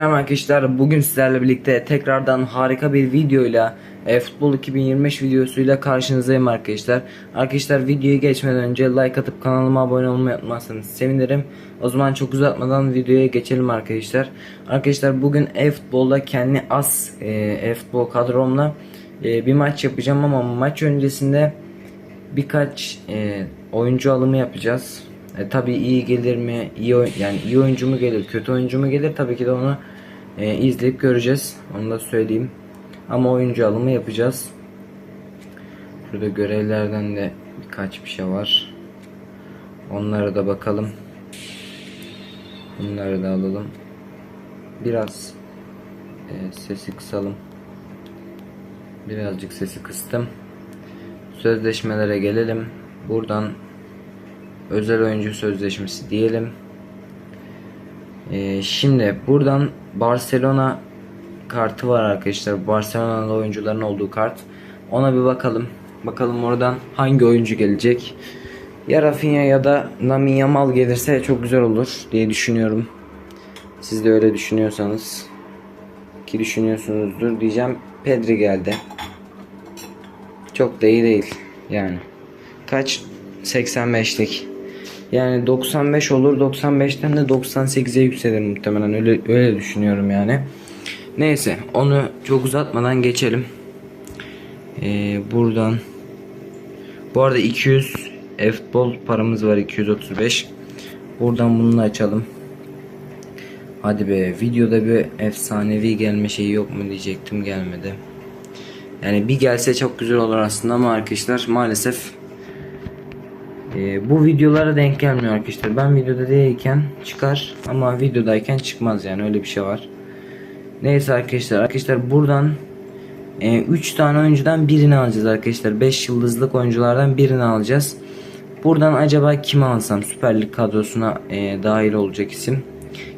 Merhaba arkadaşlar bugün sizlerle birlikte tekrardan harika bir videoyla e, Futbol 2025 videosuyla karşınızdayım arkadaşlar. Arkadaşlar videoyu geçmeden önce like atıp kanalıma abone olmayı unutmazsanız sevinirim. O zaman çok uzatmadan videoya geçelim arkadaşlar. Arkadaşlar bugün e-futbolda kendi as e, e-futbol kadromla e, bir maç yapacağım ama maç öncesinde birkaç e, oyuncu alımı yapacağız. E, tabii iyi gelir mi? İyi yani iyi oyuncu mu gelir, kötü oyuncu mu gelir? Tabii ki de onu e, izleyip göreceğiz. Onu da söyleyeyim. Ama oyuncu alımı yapacağız. Şurada görevlerden de birkaç bir şey var. Onlara da bakalım. Bunları da alalım. Biraz e, sesi kısalım. Birazcık sesi kıstım. Sözleşmelere gelelim. Buradan özel oyuncu sözleşmesi diyelim. Ee, şimdi buradan Barcelona kartı var arkadaşlar. Barcelona'da oyuncuların olduğu kart. Ona bir bakalım. Bakalım oradan hangi oyuncu gelecek. Ya Rafinha ya da Lamine Yamal gelirse çok güzel olur diye düşünüyorum. Siz de öyle düşünüyorsanız ki düşünüyorsunuzdur diyeceğim. Pedri geldi. Çok da iyi değil yani. Kaç? 85'lik. Yani 95 olur. 95'ten de 98'e yükselir muhtemelen. Öyle öyle düşünüyorum yani. Neyse onu çok uzatmadan geçelim. Ee, buradan bu arada 200 futbol paramız var 235. Buradan bunu açalım. Hadi be videoda bir efsanevi gelme şeyi yok mu diyecektim gelmedi. Yani bir gelse çok güzel olur aslında ama arkadaşlar maalesef e, bu videolara denk gelmiyor arkadaşlar. Ben videoda değilken çıkar ama videodayken çıkmaz yani öyle bir şey var. Neyse arkadaşlar arkadaşlar buradan 3 tane oyuncudan birini alacağız arkadaşlar. 5 yıldızlık oyunculardan birini alacağız. Buradan acaba kimi alsam Süper Lig kadrosuna e, dahil olacak isim.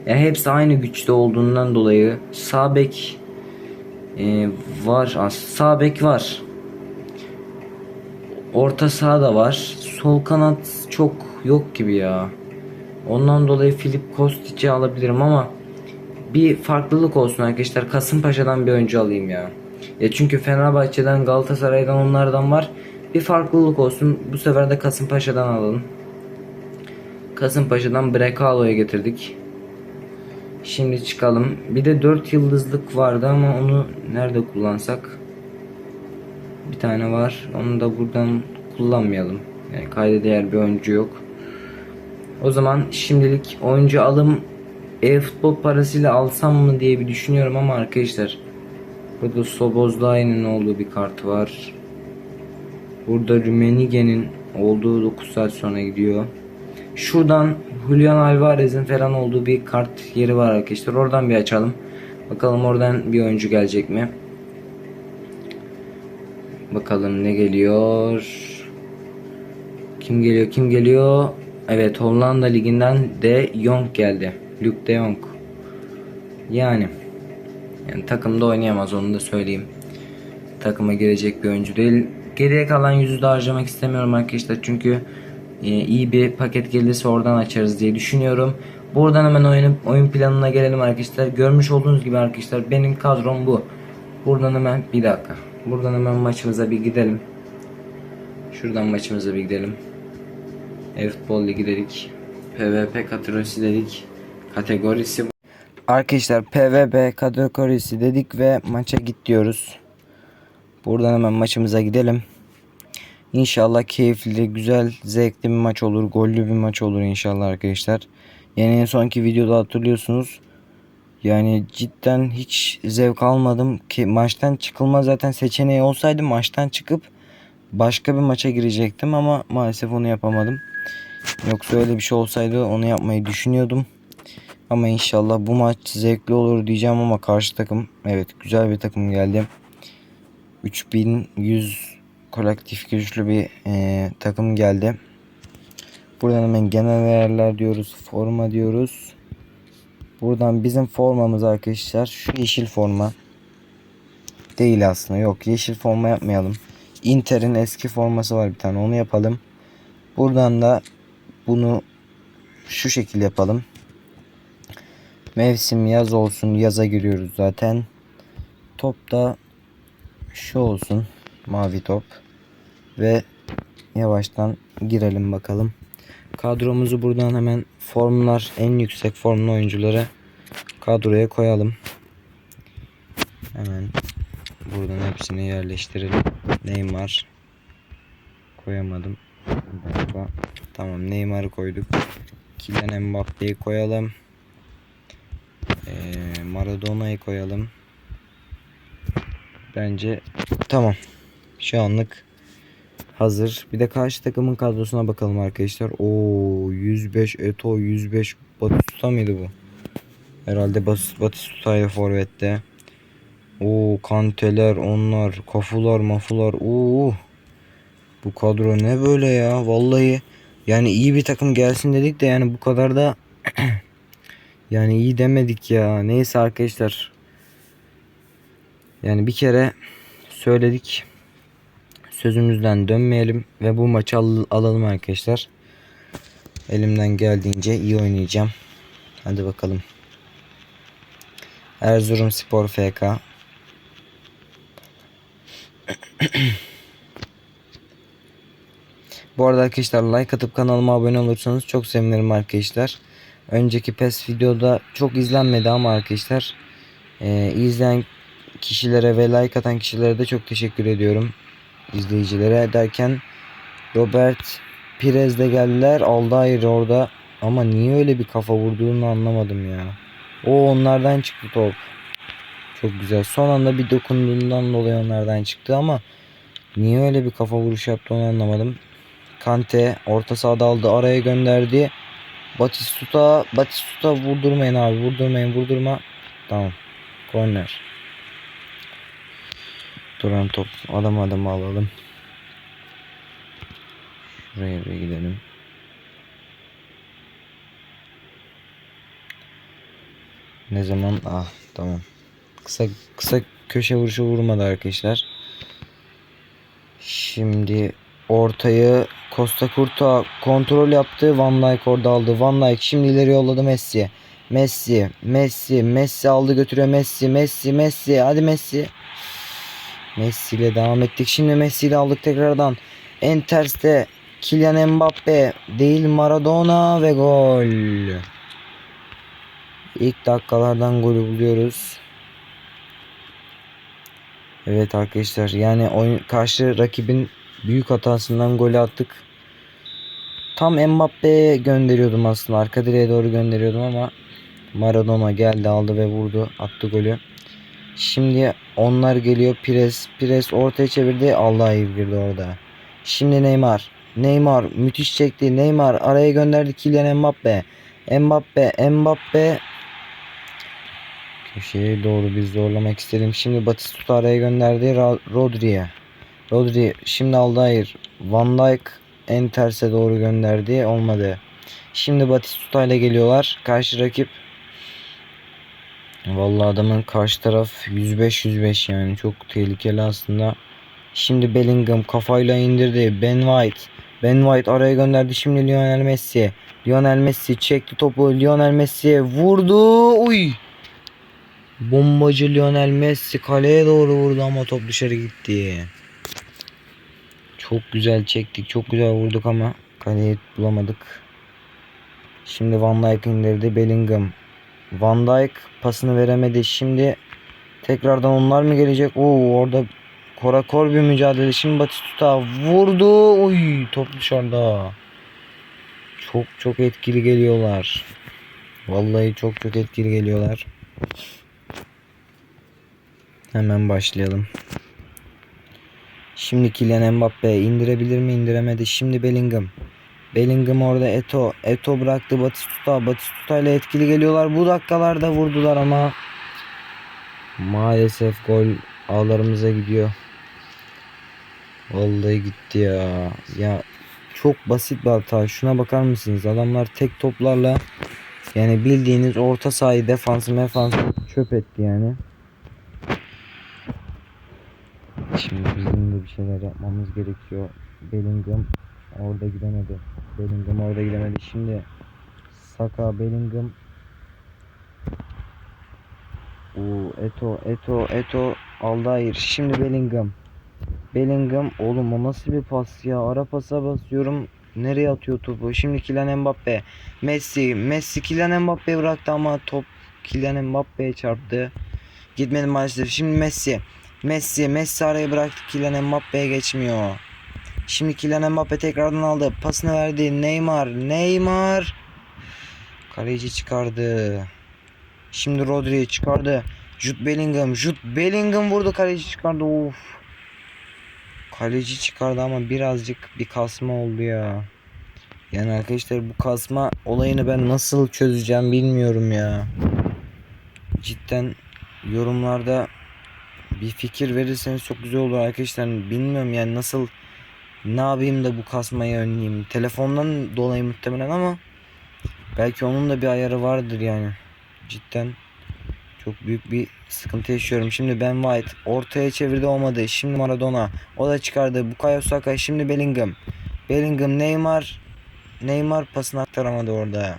Ya hepsi aynı güçte olduğundan dolayı sağ bek e, var. Sağ bek var. Orta saha da var. Sol kanat çok yok gibi ya. Ondan dolayı Filip Kostic'i alabilirim ama bir farklılık olsun arkadaşlar. Kasımpaşa'dan bir oyuncu alayım ya. Ya çünkü Fenerbahçe'den, Galatasaray'dan onlardan var. Bir farklılık olsun. Bu sefer de Kasımpaşa'dan alalım. Kasımpaşa'dan Brekalo'ya getirdik. Şimdi çıkalım. Bir de 4 yıldızlık vardı ama onu nerede kullansak? Bir tane var. Onu da buradan kullanmayalım. Yani kayda değer bir oyuncu yok. O zaman şimdilik oyuncu alım e-futbol parasıyla alsam mı diye bir düşünüyorum ama arkadaşlar burada Sobozlay'ın olduğu bir kart var. Burada Rumenige'nin olduğu 9 saat sonra gidiyor. Şuradan Julian Alvarez'in falan olduğu bir kart yeri var arkadaşlar. Oradan bir açalım. Bakalım oradan bir oyuncu gelecek mi? Bakalım ne geliyor. Kim geliyor? Kim geliyor? Evet Hollanda liginden De Jong geldi. Luke De Jong. Yani yani takımda oynayamaz onu da söyleyeyim. Takıma girecek bir oyuncu değil. Geriye kalan yüzü de harcamak istemiyorum arkadaşlar. Çünkü e, iyi bir paket gelirse oradan açarız diye düşünüyorum. Buradan hemen oyun, oyun planına gelelim arkadaşlar. Görmüş olduğunuz gibi arkadaşlar benim kadrom bu. Buradan hemen bir dakika. Buradan hemen maçımıza bir gidelim. Şuradan maçımıza bir gidelim. E-futbol ligi dedik. PvP kategorisi dedik. Kategorisi. Arkadaşlar PvP kategorisi dedik ve maça git diyoruz. Buradan hemen maçımıza gidelim. İnşallah keyifli, güzel, zevkli bir maç olur. Gollü bir maç olur inşallah arkadaşlar. Yani en sonki videoda hatırlıyorsunuz. Yani cidden hiç zevk almadım ki maçtan çıkılma zaten seçeneği olsaydı maçtan çıkıp başka bir maça girecektim ama maalesef onu yapamadım. Yoksa öyle bir şey olsaydı onu yapmayı düşünüyordum. Ama inşallah bu maç zevkli olur diyeceğim ama karşı takım evet güzel bir takım geldi. 3100 kolektif güçlü bir e, takım geldi. Buradan hemen genel değerler diyoruz. Forma diyoruz. Buradan bizim formamız arkadaşlar şu yeşil forma. Değil aslında yok yeşil forma yapmayalım. Inter'in eski forması var bir tane onu yapalım. Buradan da bunu şu şekil yapalım. Mevsim yaz olsun. Yaza giriyoruz zaten. Top da şu olsun. Mavi top. Ve yavaştan girelim bakalım. Kadromuzu buradan hemen formlar en yüksek formlu oyuncuları kadroya koyalım. Hemen buradan hepsini yerleştirelim. Neymar koyamadım. Tamam Neymar'ı koyduk. Kylian Mbappe'yi koyalım. Ee, Maradona'yı koyalım. Bence tamam. Şu anlık hazır. Bir de karşı takımın kadrosuna bakalım arkadaşlar. Oo 105 Eto 105 Batistuta mıydı bu? Herhalde Bas- Batistuta'yı forvette. Oo kanteler onlar kafular mafular. Oo bu kadro ne böyle ya vallahi yani iyi bir takım gelsin dedik de yani bu kadar da yani iyi demedik ya. Neyse arkadaşlar. Yani bir kere söyledik. Sözümüzden dönmeyelim ve bu maçı al- alalım arkadaşlar. Elimden geldiğince iyi oynayacağım. Hadi bakalım. Erzurum Spor FK. Bu arada arkadaşlar like atıp kanalıma abone olursanız çok sevinirim arkadaşlar. Önceki PES videoda çok izlenmedi ama arkadaşlar e, izleyen kişilere ve like atan kişilere de çok teşekkür ediyorum. izleyicilere derken Robert Pirez de geldiler. Aldair orada ama niye öyle bir kafa vurduğunu anlamadım ya. O onlardan çıktı top. Çok güzel. Son anda bir dokunduğundan dolayı onlardan çıktı ama niye öyle bir kafa vuruş yaptı onu anlamadım. Kante orta sahada aldı araya gönderdi. Batistuta Batistuta vurdurmayın abi vurdurmayın vurdurma. Tamam. Korner. Duran top adam adam alalım. Şuraya bir gidelim. Ne zaman? Ah tamam. Kısa kısa köşe vuruşu vurmadı arkadaşlar. Şimdi ortayı Costa Curta kontrol yaptı. Van Dijk orada aldı. Van Dijk şimdi ileri yolladı Messi'ye. Messi, Messi, Messi aldı götürüyor Messi, Messi, Messi. Hadi Messi. Messi ile devam ettik. Şimdi Messi ile aldık tekrardan. En terste Kylian Mbappe değil Maradona ve gol. İlk dakikalardan golü buluyoruz. Evet arkadaşlar yani oyun karşı rakibin büyük hatasından golü attık. Tam Mbappe'ye gönderiyordum aslında. Arka direğe doğru gönderiyordum ama Maradona geldi aldı ve vurdu. Attı golü. Şimdi onlar geliyor. Pires. Pires ortaya çevirdi. Allah iyi girdi orada. Şimdi Neymar. Neymar müthiş çekti. Neymar araya gönderdi Kylian Mbappe. Mbappe. Mbappe. Köşeye doğru bir zorlamak istedim. Şimdi Batistuta araya gönderdi. Rodri'ye. Rodri şimdi Aldair. Van Dijk en terse doğru gönderdi. Olmadı. Şimdi Batistuta ile geliyorlar. Karşı rakip Vallahi adamın karşı taraf 105-105 yani çok tehlikeli aslında. Şimdi Bellingham kafayla indirdi. Ben White. Ben White araya gönderdi şimdi Lionel Messi. Lionel Messi çekti topu. Lionel Messi vurdu. Uy. Bombacı Lionel Messi kaleye doğru vurdu ama top dışarı gitti. Çok güzel çektik. Çok güzel vurduk ama kaleyi bulamadık. Şimdi Van Dijk indirdi. Bellingham. Van Dijk pasını veremedi. Şimdi tekrardan onlar mı gelecek? Oo orada korakor bir mücadele. Şimdi Batistuta vurdu. Uy top dışarıda. Çok çok etkili geliyorlar. Vallahi çok çok etkili geliyorlar. Hemen başlayalım. Şimdi Kylian Mbappe indirebilir mi? İndiremedi. Şimdi Bellingham. Bellingham orada Eto. Eto bıraktı Batistuta. Batistuta ile etkili geliyorlar. Bu dakikalarda vurdular ama maalesef gol ağlarımıza gidiyor. Vallahi gitti ya. Ya çok basit bir hata. Şuna bakar mısınız? Adamlar tek toplarla yani bildiğiniz orta sahayı defansı mefansı çöp etti yani. Şimdi bizim de bir şeyler yapmamız gerekiyor. Bellingham orada gidemedi. Bellingham orada gidemedi. Şimdi Saka Bellingham Oo, Eto, Eto, Eto. Aldair. Şimdi Bellingham. Bellingham. Oğlum o nasıl bir pas ya? Ara pasa basıyorum. Nereye atıyor topu? Şimdi Kylian Mbappe. Messi. Messi Kylian Mbappe'ye bıraktı ama top Kylian Mbappe'ye çarptı. Gitmedi maalesef. Şimdi Messi. Messi. Messi araya bıraktı. Kylian Mbappe'ye geçmiyor. Şimdi Kylian Mbappe tekrardan aldı. Pasını verdi. Neymar. Neymar. Kaleci çıkardı. Şimdi Rodri çıkardı. Jude Bellingham. Jude Bellingham vurdu. Kaleci çıkardı. Of. Kaleci çıkardı ama birazcık bir kasma oldu ya. Yani arkadaşlar bu kasma olayını ben nasıl çözeceğim bilmiyorum ya. Cidden yorumlarda bir fikir verirseniz çok güzel olur arkadaşlar. Bilmiyorum yani nasıl ne yapayım da bu kasmayı önleyeyim. Telefondan dolayı muhtemelen ama belki onun da bir ayarı vardır yani. Cidden çok büyük bir sıkıntı yaşıyorum. Şimdi Ben White ortaya çevirdi olmadı. Şimdi Maradona o da çıkardı. Bukayo Saka şimdi Bellingham. Bellingham Neymar Neymar pasını aktaramadı orada.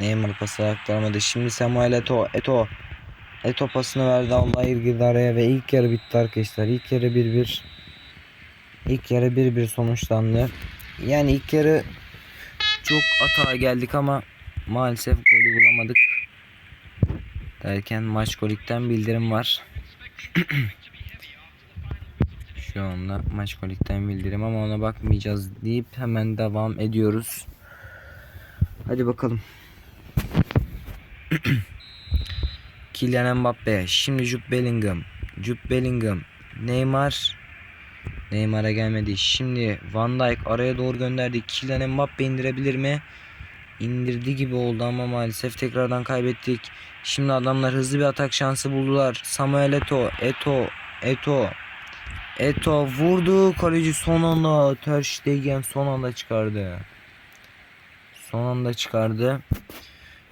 Neymar pası aktaramadı. Şimdi Samuel Eto Eto Eto pasını verdi. Aldair girdi araya ve ilk yarı bitti arkadaşlar. İlk yarı 1-1. İlk yarı 1-1 sonuçlandı. Yani ilk yarı çok atağa geldik ama maalesef golü bulamadık. Derken maç kolikten bildirim var. Şu anda maç kolikten bildirim ama ona bakmayacağız deyip hemen devam ediyoruz. Hadi bakalım. Kylian Mbappe, şimdi Jude Bellingham, Jude Bellingham, Neymar, Neymar'a gelmedi. Şimdi Van Dijk araya doğru gönderdi. Kylian Mbappe indirebilir mi? İndirdi gibi oldu ama maalesef tekrardan kaybettik. Şimdi adamlar hızlı bir atak şansı buldular. Samuel Eto, Eto, Eto. Eto vurdu. Kaleci son anda Ter Stegen son anda çıkardı. Son anda çıkardı.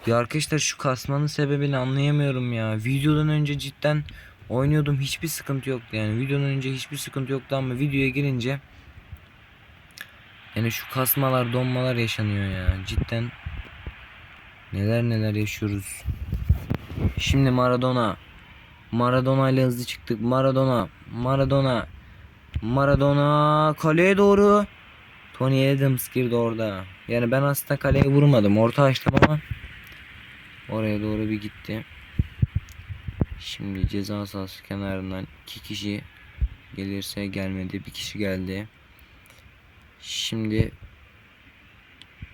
Ya arkadaşlar şu kasmanın sebebini anlayamıyorum ya. Videodan önce cidden oynuyordum. Hiçbir sıkıntı yoktu yani. Videodan önce hiçbir sıkıntı yoktu ama videoya girince yani şu kasmalar donmalar yaşanıyor ya. Cidden neler neler yaşıyoruz. Şimdi Maradona. Maradona ile hızlı çıktık. Maradona. Maradona. Maradona kaleye doğru. Tony Adams girdi orada. Yani ben aslında kaleye vurmadım. Orta açtım ama oraya doğru bir gitti. Şimdi ceza sahası kenarından iki kişi gelirse gelmedi. Bir kişi geldi. Şimdi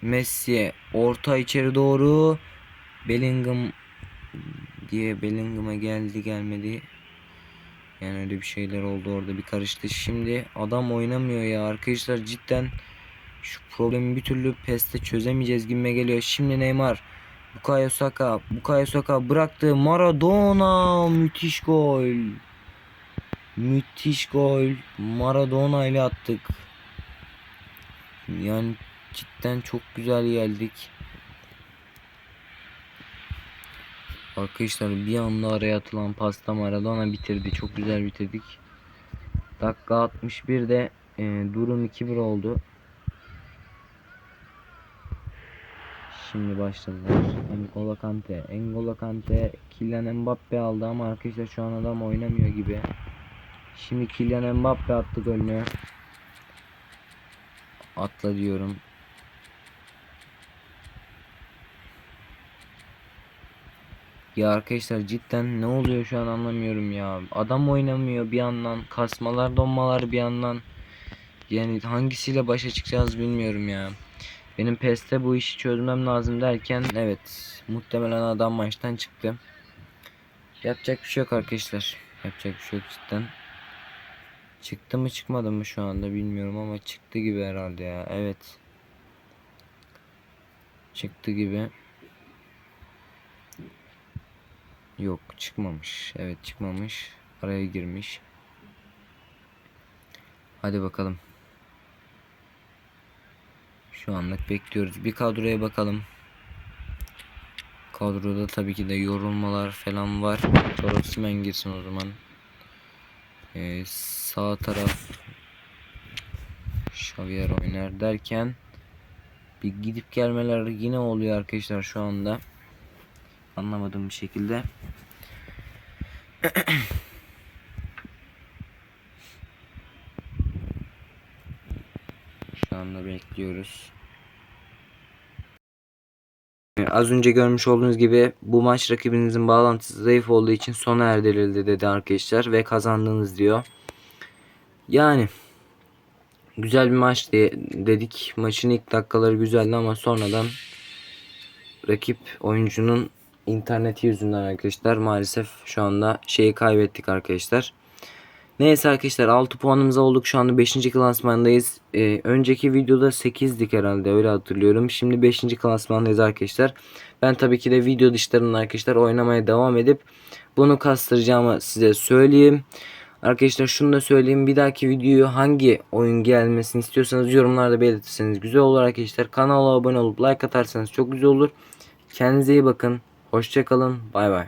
Messi orta içeri doğru Bellingham diye Bellingham'a geldi gelmedi. Yani öyle bir şeyler oldu orada bir karıştı. Şimdi adam oynamıyor ya arkadaşlar cidden şu problemi bir türlü PES'te çözemeyeceğiz gibime geliyor. Şimdi Neymar Bukayo Saka Bukayo Saka bıraktı Maradona müthiş gol. Müthiş gol. Maradona ile attık. Yani cidden çok güzel geldik. Arkadaşlar bir anda araya atılan pasta Maradona bitirdi. Çok güzel bitirdik. Dakika 61'de e, durum 2-1 oldu. Şimdi başladılar. N'Golo Kante. N'Golo Kante Kylian Mbappe aldı ama arkadaşlar şu an adam oynamıyor gibi. Şimdi Kylian Mbappe attı golünü. Atla diyorum. Ya arkadaşlar cidden ne oluyor şu an anlamıyorum ya. Adam oynamıyor bir yandan. Kasmalar donmalar bir yandan. Yani hangisiyle başa çıkacağız bilmiyorum ya. Benim PES'te bu işi çözmem lazım derken evet muhtemelen adam maçtan çıktı. Yapacak bir şey yok arkadaşlar. Yapacak bir şey yok cidden. Çıktı mı çıkmadı mı şu anda bilmiyorum ama çıktı gibi herhalde ya. Evet. Çıktı gibi. Yok çıkmamış. Evet çıkmamış. Araya girmiş. Hadi bakalım. Şu anlık bekliyoruz. Bir kadroya bakalım. Kadroda tabii ki de yorulmalar falan var. Torosimen girsin o zaman. Ee, sağ taraf Xavier oynar derken bir gidip gelmeler yine oluyor arkadaşlar şu anda. anlamadığım bir şekilde. Şu anda bekliyoruz. Az önce görmüş olduğunuz gibi bu maç rakibinizin bağlantısı zayıf olduğu için sona erdirildi dedi arkadaşlar ve kazandınız diyor. Yani güzel bir maç diye dedik. Maçın ilk dakikaları güzeldi ama sonradan rakip oyuncunun interneti yüzünden arkadaşlar maalesef şu anda şeyi kaybettik arkadaşlar. Neyse arkadaşlar 6 puanımız olduk. Şu anda 5. klasmandayız. Ee, önceki videoda 8'dik herhalde öyle hatırlıyorum. Şimdi 5. klasmandayız arkadaşlar. Ben tabii ki de video dışlarında arkadaşlar oynamaya devam edip bunu kastıracağımı size söyleyeyim. Arkadaşlar şunu da söyleyeyim. Bir dahaki videoyu hangi oyun gelmesini istiyorsanız yorumlarda belirtirseniz güzel olur arkadaşlar. Kanala abone olup like atarsanız çok güzel olur. Kendinize iyi bakın. Hoşçakalın. Bay bay.